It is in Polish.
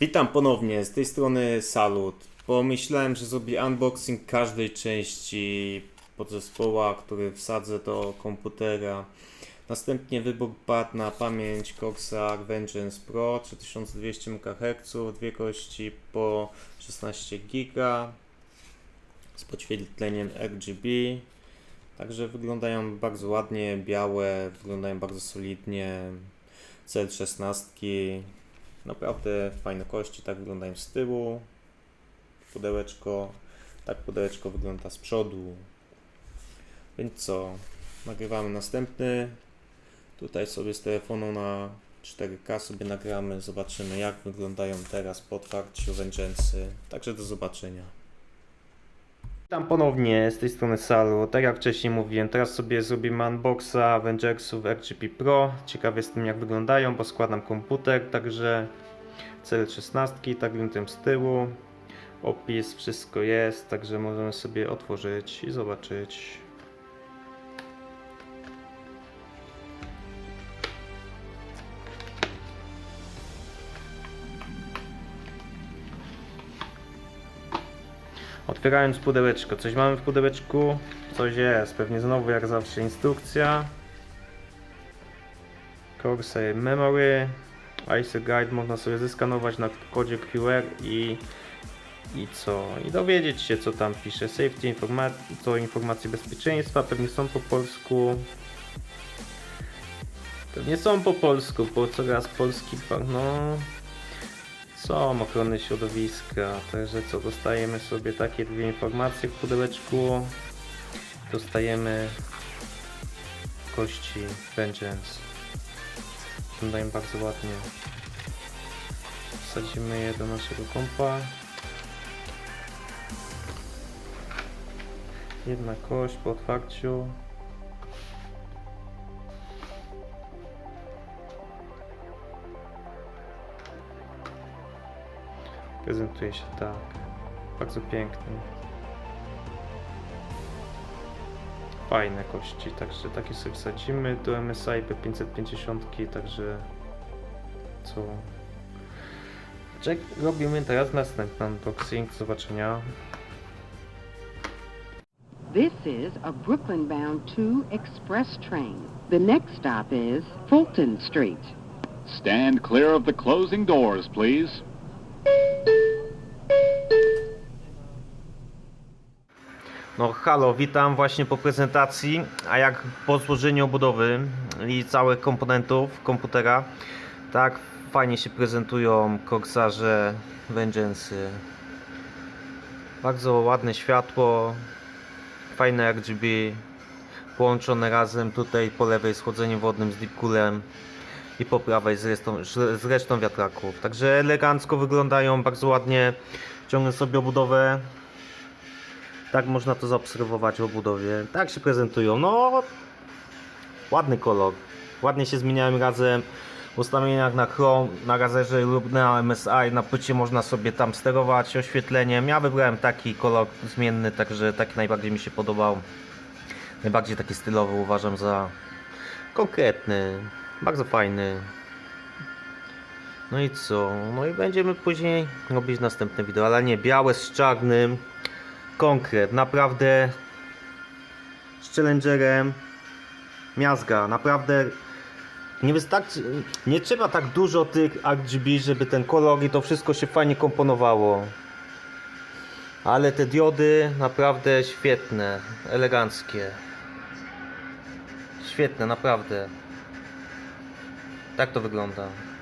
Witam ponownie, z tej strony Salut. Pomyślałem, że zrobię unboxing każdej części podzespoła, który wsadzę do komputera. Następnie wybór padł na pamięć Corsair Vengeance Pro 3200 MHz, dwie kości po 16 GB z podświetleniem RGB. Także wyglądają bardzo ładnie, białe, wyglądają bardzo solidnie. CL16 Naprawdę fajne kości, tak wyglądają z tyłu. Pudełeczko, tak pudełeczko wygląda z przodu. Więc co, nagrywamy następny. Tutaj sobie z telefonu na 4K sobie nagramy, zobaczymy jak wyglądają teraz po otwarciu Vengeance'y. Także do zobaczenia. Witam ponownie z tej strony Salu. Tak jak wcześniej mówiłem, teraz sobie zrobimy unboxa Avengersów RGB Pro. Ciekawy jestem jak wyglądają, bo składam komputer, także CL16, tak wyglądają z tyłu. Opis, wszystko jest, także możemy sobie otworzyć i zobaczyć. Otwierając pudełeczko, coś mamy w pudełeczku? Coś jest, pewnie znowu jak zawsze instrukcja. Corsair Memory, ISO Guide można sobie zeskanować na kodzie QR i i co? I dowiedzieć się co tam pisze. Safety informacji, to informacje bezpieczeństwa, pewnie są po polsku. Pewnie są po polsku, bo coraz polski no są ochrony środowiska, także co, dostajemy sobie takie dwie informacje w pudełeczku. Dostajemy kości Vengeance. Wyglądają bardzo ładnie. Wsadzimy je do naszego kompa. Jedna kość po otwarciu. Prezentuje się tak. Bardzo piękny. Fajne kości, także takie sobie wsadzimy do MSI P550, także co? Czek, robimy teraz następny unboxing, do zobaczenia. This is a Brooklyn bound 2 express train. The next stop is Fulton Street. Stand clear of the closing doors, please. No halo, witam właśnie po prezentacji, a jak po złożeniu obudowy i całych komponentów komputera, tak fajnie się prezentują korsarze Vengeance'y. Bardzo ładne światło, fajne RGB, połączone razem tutaj po lewej z chłodzeniem wodnym z deep coolem i po prawej z resztą, z resztą wiatraków. Także elegancko wyglądają, bardzo ładnie. Ciągnę sobie obudowę. Tak można to zaobserwować w obudowie. Tak się prezentują. No, ładny kolor. Ładnie się zmieniają razem. W ustawieniach na Chrome, na razerze lub na MSI, na płycie można sobie tam sterować oświetleniem. Ja wybrałem taki kolor zmienny, także taki najbardziej mi się podobał. Najbardziej taki stylowy uważam za konkretny, bardzo fajny. No i co? No i będziemy później robić następne wideo, ale nie, białe z czarnym. Konkret, naprawdę z Challengerem miazga, naprawdę nie wystarczy, nie trzeba tak dużo tych RGB, żeby ten kolor i to wszystko się fajnie komponowało. Ale te diody naprawdę świetne, eleganckie. Świetne, naprawdę. Tak to wygląda.